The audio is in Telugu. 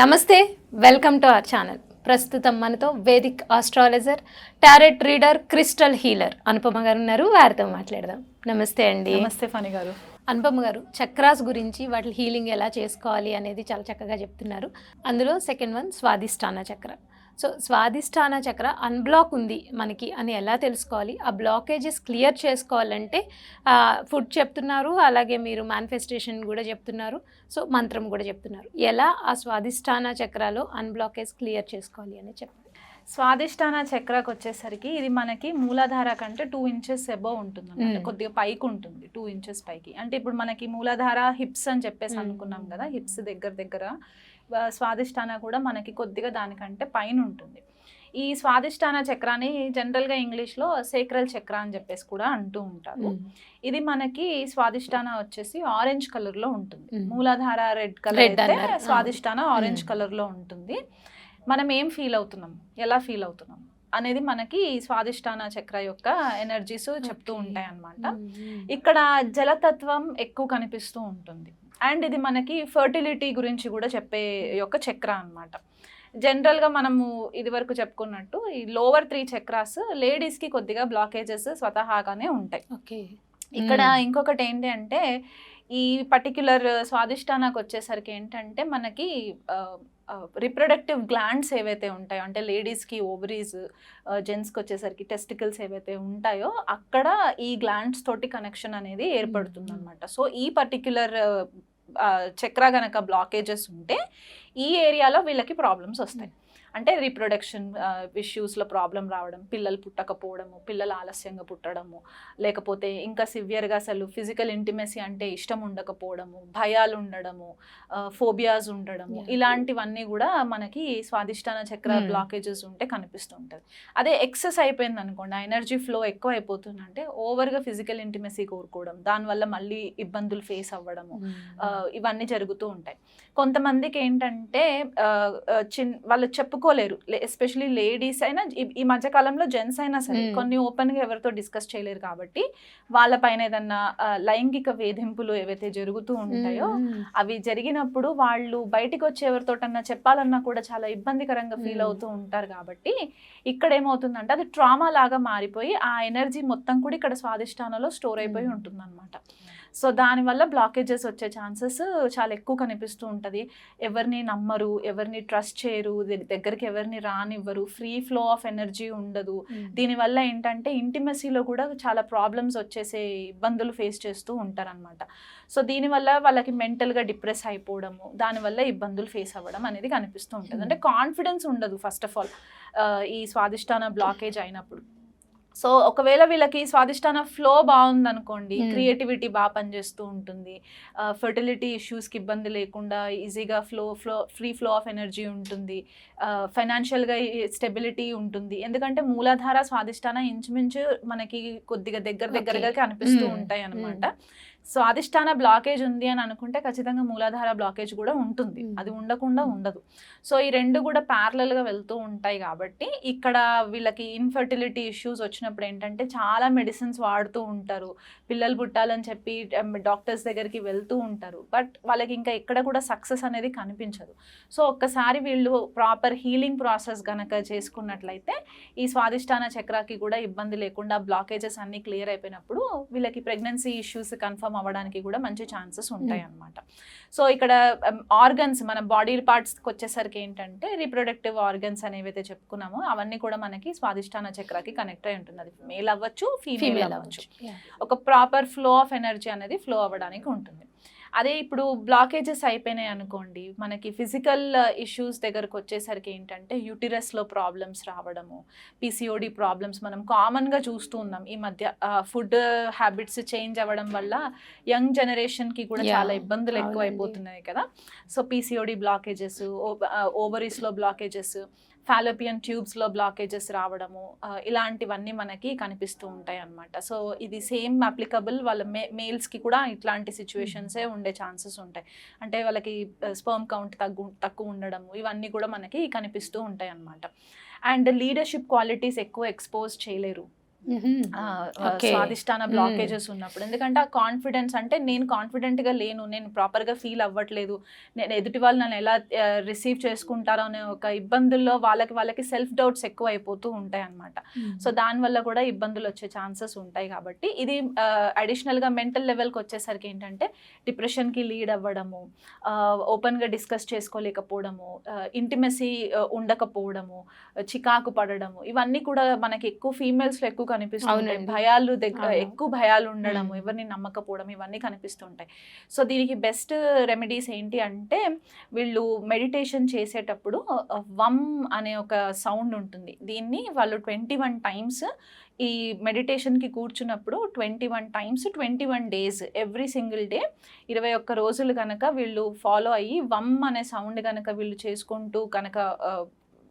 నమస్తే వెల్కమ్ టు అవర్ ఛానల్. ప్రస్తుతం మనతో Vedic astrologer tarot reader crystal healer Anupama garu ఉన్నారు. వారితో మాట్లాడదాం. నమస్తే అండి. నమస్తే ఫణి గారు. అనుపమ గారు చక్రాస్ గురించి వాటి హీలింగ్ ఎలా చేసుకోవాలి అనేది చాలా చక్కగా చెప్తున్నారు. అందులో సెకండ్ వన్ స్వాదిష్టాన చక్ర. సో స్వాదిష్టాన చక్ర అన్బ్లాక్ ఉంది మనకి అని ఎలా తెలుసుకోవాలి? ఆ బ్లాకేజెస్ క్లియర్ చేసుకోవాలంటే ఫుడ్ చెప్తున్నారు అలాగే మీరు మేనిఫెస్టేషన్ కూడా చెప్తున్నారు సో మంత్రం కూడా చెప్తున్నారు. ఎలా ఆ స్వాదిష్టాన చక్రాలో అన్బ్లాకేజ్ క్లియర్ చేసుకోవాలి అని చెప్పండి. స్వాదిష్టాన చక్రకు వచ్చేసరికి ఇది మనకి మూలాధార కంటే టూ ఇంచెస్ ఎబో ఉంటుంది Mm. కొద్దిగా పైకి ఉంటుంది టూ ఇంచెస్ పైకి. అంటే ఇప్పుడు మనకి మూలాధార హిప్స్ అని చెప్పేసి. అనుకున్నాం కదా హిప్స్ దగ్గర దగ్గర. స్వాదిష్టాన కూడా మనకి కొద్దిగా దానికంటే పైన ఉంటుంది. ఈ స్వాదిష్టాన చక్రాన్ని జనరల్గా ఇంగ్లీష్లో సేక్రల్ చక్ర అని చెప్పేసి కూడా అంటూ ఉంటారు. ఇది మనకి స్వాదిష్టాన వచ్చేసి ఆరెంజ్ కలర్లో ఉంటుంది. మూలాధార రెడ్ కలర్ అయితే. Swadhisthana orange Mm. కలర్లో ఉంటుంది. మనం ఏం ఫీల్ అవుతున్నాం? ఎలా ఫీల్ అవుతున్నాం? అనేది మనకి స్వాదిష్టాన చక్ర యొక్క ఎనర్జీస్ చెప్తూ. ఉంటాయి అన్నమాట ఇక్కడ జలతత్వం ఎక్కువ కనిపిస్తూ ఉంటుంది. అండ్ ఇది మనకి ఫర్టిలిటీ గురించి కూడా చెప్పే యొక్క చక్ర అన్నమాట. జనరల్గా మనము ఇది వరకు చెప్పుకున్నట్టు ఈ లోవర్ త్రీ చక్రాస్ లేడీస్కి కొద్దిగా బ్లాకేజెస్ స్వతహాగానే ఉంటాయి. ఓకే. ఇక్కడ. ఇంకొకటి ఏంటి అంటే ఈ పర్టిక్యులర్ స్వాదిష్టానాకు వచ్చేసరికి ఏంటంటే మనకి రిప్రొడక్టివ్ గ్లాండ్స్ ఏవైతే ఉంటాయో అంటే లేడీస్కి ఓవరీస్ జెంట్స్కి వచ్చేసరికి టెస్టికల్స్ ఏవైతే ఉంటాయో అక్కడ ఈ గ్లాండ్స్ తోటి కనెక్షన్ అనేది ఏర్పడుతుంది అనమాట సో ఈ పర్టిక్యులర్ చక్ర గనక బ్లాకేజెస్ ఉంటే ఈ ఏరియాలో వీళ్ళకి ప్రాబ్లమ్స్ వస్తాయి. అంటే రీప్రొడక్షన్ ఇష్యూస్లో ప్రాబ్లం రావడం పిల్లలు పుట్టకపోవడము పిల్లలు ఆలస్యంగా పుట్టడము లేకపోతే ఇంకా సివియర్గా అసలు ఫిజికల్ ఇంటిమెసీ అంటే ఇష్టం ఉండకపోవడము భయాలు ఉండడము ఫోబియాస్ ఉండడము. ఇలాంటివన్నీ కూడా మనకి స్వాదిష్టాన చక్ర Hmm. బ్లాకేజెస్ ఉంటే కనిపిస్తుంటుంది అదే ఎక్సెస్ అయిపోయింది అనుకోండి ఎనర్జీ ఫ్లో ఎక్కువ అయిపోతుందంటే ఓవర్గా ఫిజికల్ ఇంటిమెసీ కోరుకోవడం దానివల్ల మళ్ళీ ఇబ్బందులు ఫేస్ అవ్వడము ఆ, ఇవన్నీ జరుగుతూ ఉంటాయి కొంతమందికి ఏంటంటే చిన్ వాళ్ళు చెప్పుకోలేరు ఎస్పెషలీ లేడీస్ అయినా ఈ- మధ్య కాలంలో జెంట్స్ అయినా సరే Hmm. కొన్ని ఓపెన్గా ఎవరితో డిస్కస్ చేయలేరు కాబట్టి వాళ్ళపైన ఏదన్నా లైంగిక వేధింపులు ఏవైతే జరుగుతూ ఉంటాయో అవి జరిగినప్పుడు వాళ్ళు బయటికి వచ్చి ఎవరితోటన్నా చెప్పాలన్నా కూడా చాలా ఇబ్బందికరంగా ఫీల్ Hmm. అవుతూ ఉంటారు కాబట్టి ఇక్కడ ఏమవుతుందంటే అది ట్రామా లాగా మారిపోయి ఆ ఎనర్జీ మొత్తం కూడా ఇక్కడ స్వాదిష్టానంలో స్టోర్ అయిపోయి Hmm. ఉంటుందన్నమాట సో దానివల్ల బ్లాకేజెస్ వచ్చే ఛాన్సెస్ చాలా ఎక్కువ కనిపిస్తూ ఉంటుంది. ఎవరిని నమ్మరు ఎవరిని ట్రస్ట్ చేయరు దగ్గరికి ఎవరిని రానివ్వరు ఫ్రీ ఫ్లో ఆఫ్ ఎనర్జీ ఉండదు. దీనివల్ల ఏంటంటే ఇంటిమసీలో కూడా చాలా ప్రాబ్లమ్స్ వచ్చేసే ఇబ్బందులు ఫేస్ చేస్తూ ఉంటారనమాట సో దీనివల్ల వాళ్ళకి మెంటల్గా డిప్రెస్ అయిపోవడము దానివల్ల ఇబ్బందులు ఫేస్ అవ్వడం అనేది కనిపిస్తూ ఉంటుంది. అంటే కాన్ఫిడెన్స్ ఉండదు ఫస్ట్ ఆఫ్ ఆల్ ఈ స్వాదిష్టాన బ్లాకేజ్ అయినప్పుడు. సో ఒకవేళ వీళ్ళకి స్వాదిష్టాన ఫ్లో బాగుంది అనుకోండి. క్రియేటివిటీ బాగా పనిచేస్తూ ఉంటుంది ఫర్టిలిటీ ఇష్యూస్కి ఇబ్బంది లేకుండా ఈజీగా flow flow free flow of energy ఉంటుంది ఫైనాన్షియల్గా స్టెబిలిటీ ఉంటుంది ఎందుకంటే మూలాధార స్వాదిష్టాన ఇంచుమించు మనకి కొద్దిగా దగ్గర. దగ్గరగా కనిపిస్తూ Hmm. ఉంటాయి అన్నమాట స్వాదిష్టాన బ్లాకేజ్ ఉంది అని అనుకుంటే ఖచ్చితంగా మూలాధార బ్లాకేజ్ కూడా ఉంటుంది. అది ఉండకుండా ఉండదు. సో ఈ రెండు కూడా parallel గా వెళ్తూ ఉంటాయి కాబట్టి ఇక్కడ వీళ్ళకి ఇన్ఫర్టిలిటీ ఇష్యూస్ వచ్చినప్పుడు ఏంటంటే చాలా మెడిసిన్స్ వాడుతూ ఉంటారు. పిల్లలు పుట్టాలని చెప్పి డాక్టర్స్ దగ్గరికి వెళ్తూ ఉంటారు. బట్ వాళ్ళకి ఇంకా ఎక్కడ కూడా సక్సెస్ అనేది కనిపించదు. సో ఒక్కసారి వీళ్ళు ప్రాపర్ హీలింగ్ ప్రాసెస్ గనక చేసుకున్నట్లయితే ఈ స్వాదిష్టాన చక్రాకి కూడా ఇబ్బంది లేకుండా బ్లాకేజెస్ అన్ని క్లియర్ అయిపోయినప్పుడు వీళ్ళకి ప్రెగ్నెన్సీ ఇష్యూస్ కన్ఫర్మ్ అవ్వడానికి కూడా మంచి ఛాన్సెస్ ఉంటాయి అన్నమాట. సో ఇక్కడ ఆర్గన్స్ మన బాడీ పార్ట్స్కి వచ్చేసరికి ఏంటంటే రీప్రొడక్టివ్ ఆర్గన్స్ అనేవైతే చెప్పుకున్నామో అవన్నీ కూడా మనకి స్వాదిష్టాన చక్రాకి కనెక్ట్ అయి ఉంటుంది. అది మేల్ అవ్వచ్చు ఫీమేల్ అవ్వచ్చు. ఒక ప్రాపర్ ఫ్లో ఆఫ్ ఎనర్జీ అనేది ఫ్లో అవ్వడానికి ఉంటుంది. అదే ఇప్పుడు బ్లాకేజెస్ అయిపోయినాయి అనుకోండి మనకి ఫిజికల్ ఇష్యూస్ దగ్గరకు వచ్చేసరికి ఏంటంటే యూటిరస్లో ప్రాబ్లమ్స్ రావడము పీసీఓడి ప్రాబ్లమ్స్ మనం కామన్గా చూస్తూ ఉన్నాం. ఈ మధ్య ఫుడ్ హ్యాబిట్స్ చేంజ్ అవ్వడం వల్ల యంగ్ జనరేషన్కి కూడా చాలా ఇబ్బందులు ఎక్కువ అవునండి. అయిపోతున్నాయి కదా. సో పీసీఓడి బ్లాకేజెస్ ఓవరీస్లో బ్లాకేజెస్ ఫాలోపియన్ ట్యూబ్స్లో బ్లాకేజెస్ రావడము ఇలాంటివన్నీ మనకి కనిపిస్తూ ఉంటాయి అన్నమాట సో ఇది సేమ్ అప్లికబుల్ వాళ్ళ మే మేల్స్కి కూడా ఇట్లాంటి సిచ్యువేషన్సే ఉండే ఛాన్సెస్ ఉంటాయి. అంటే వాళ్ళకి స్పర్మ్ కౌంట్ తగ్గు తక్కువ ఉండడము ఇవన్నీ కూడా మనకి కనిపిస్తూ ఉంటాయి అన్నమాట అండ్ లీడర్షిప్ క్వాలిటీస్ ఎక్కువ ఎక్స్పోజ్ చేయలేరు. స్వాదిష్టాన బ్లాకేజెస్ ఉన్నప్పుడు. ఎందుకంటే ఆ కాన్ఫిడెన్స్ అంటే నేను కాన్ఫిడెంట్గా లేను నేను ప్రాపర్గా ఫీల్ అవ్వట్లేదు. నేను ఎదుటి వాళ్ళు నన్ను ఎలా రిసీవ్ చేసుకుంటారో అనే ఒక ఇబ్బందుల్లో వాళ్ళకి వాళ్ళకి సెల్ఫ్ డౌట్స్ ఎక్కువ అయిపోతూ ఉంటాయి అనమాట సో దానివల్ల కూడా ఇబ్బందులు వచ్చే ఛాన్సెస్ ఉంటాయి కాబట్టి. ఇది అడిషనల్గా మెంటల్ లెవెల్కి వచ్చేసరికి ఏంటంటే డిప్రెషన్కి లీడ్ అవ్వడము ఓపెన్గా డిస్కస్ చేసుకోలేకపోవడము ఇంటిమెసీ ఉండకపోవడము చికాకు పడడము ఇవన్నీ కూడా మనకి ఎక్కువ ఫీమేల్స్లో ఎక్కువ అవునండి. భయాలు దగ్గర. ఎక్కువ భయాలు ఉండడము మ్మ్. ఎవరిని నమ్మకపోవడం ఇవన్నీ కనిపిస్తుంటాయి సో దీనికి బెస్ట్ రెమెడీస్ ఏంటి అంటే వీళ్ళు మెడిటేషన్ చేసేటప్పుడు వమ్ అనే ఒక సౌండ్ ఉంటుంది దీన్ని వాళ్ళు ట్వంటీ వన్ టైమ్స్ ఈ మెడిటేషన్కి కూర్చున్నప్పుడు twenty one times twenty one days every single day ఇరవై ఒక్క రోజులు కనుక వీళ్ళు ఫాలో అయ్యి వమ్ అనే సౌండ్ కనుక వీళ్ళు చేసుకుంటూ కనుక